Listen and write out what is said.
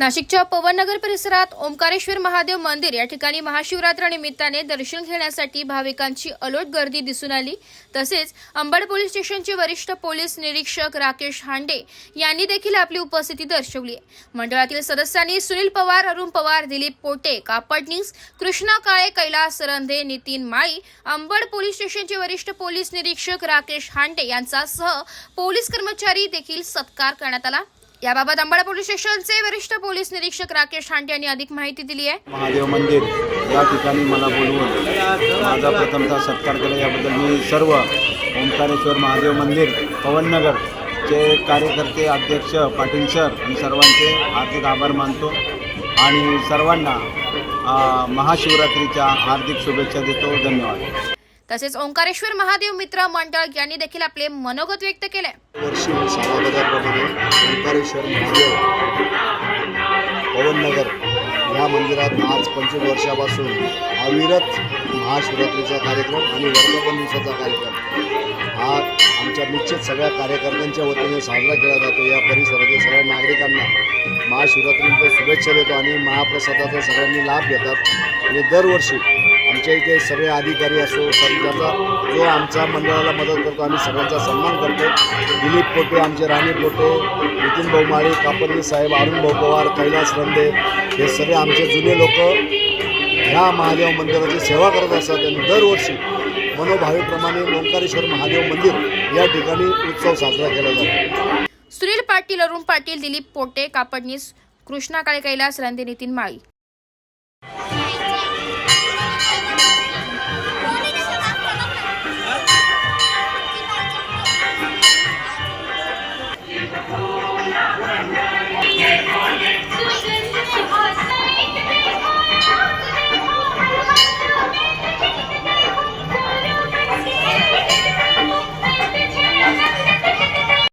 नाशिकच्या पवननगर परिसरात ओंकारेश्वर महादेव मंदिर या ठिकाणी महाशिवरात्र निमित्ताने दर्शन घेण्यासाठी भाविकांची अलोट गर्दी दिसून आली. तसेच अंबड पोलीस स्टेशनचे वरिष्ठ पोलीस निरीक्षक राकेश हांडे यांनी देखील आपली उपस्थिती दर्शवली आहे. मंडळातील सदस्यांनी सुनील पवार अरुण पवार दिलीप पोटे कापडनीस कृष्णा काळे कैलास सरंधे नितीन माळी अंबड पोलीस स्टेशनचे वरिष्ठ पोलीस निरीक्षक राकेश हांडे यांच्यासह पोलीस कर्मचारी देखील सत्कार करण्यात आला. याबाबत अंबाडा पोलीस स्टेशनचे वरिष्ठ पोलीस निरीक्षक राकेश हांडे यांनी अधिक माहिती दिली आहे. महादेव मंदिर या ठिकाणी मला बोलवून माझा प्रथमतः सत्कार केला. याबद्दल मी सर्व ओंकारेश्वर महादेव मंदिर पवननगरचे कार्यकर्ते अध्यक्ष पाटील सर आणि सर्वांचे हार्दिक आभार मानतो आणि सर्वांना महाशिवरात्रीच्या हार्दिक शुभेच्छा देतो. धन्यवाद. तसेच ओंकारेश्वर महादेव मित्र मंडळ यांनी देखील आपले मनोगत व्यक्त केले वर्षी सालाबादाप्रमाणे ओंकारेश्वर महादेव पवननगर या मंदिरात आज पंचवीस वर्षापासून अविरत महाशिवरात्रीचा कार्यक्रम आणि वर्धापन दिवसाचा कार्यक्रम. हा आमच्या निश्चित सगळ्या कार्यकर्त्यांच्या वतीने साजरा केला जातो. या परिसरातील सगळ्या नागरिकांना महाशिवरात्रीच्या शुभेच्छा देतो आणि महाप्रसादाचा सगळ्यांनी लाभ घेतात. आणि दरवर्षी आमच्या इथे सगळे अधिकारी असो समाजाचा जो आमच्या मंडळाला मदत करतो आम्ही सगळ्यांचा सन्मान करतो. दिलीप पोटे आमचे राणी पोटे नितीन भाऊमाळी कापडणी साहेब अरुण भाऊ पवार कैलास रंदे हे सगळे आमचे जुने लोक ह्या महादेव मंदिराची सेवा करत असतात. आणि दरवर्षी मनोभावीप्रमाणे ओंकारेश्वर महादेव मंदिर या ठिकाणी उत्सव साजरा केला जातो. सुनील पाटील अरुण पाटील दिलीप पोटे कापडनीस कृष्णा काळे कैलास रंदे नितीन माळी.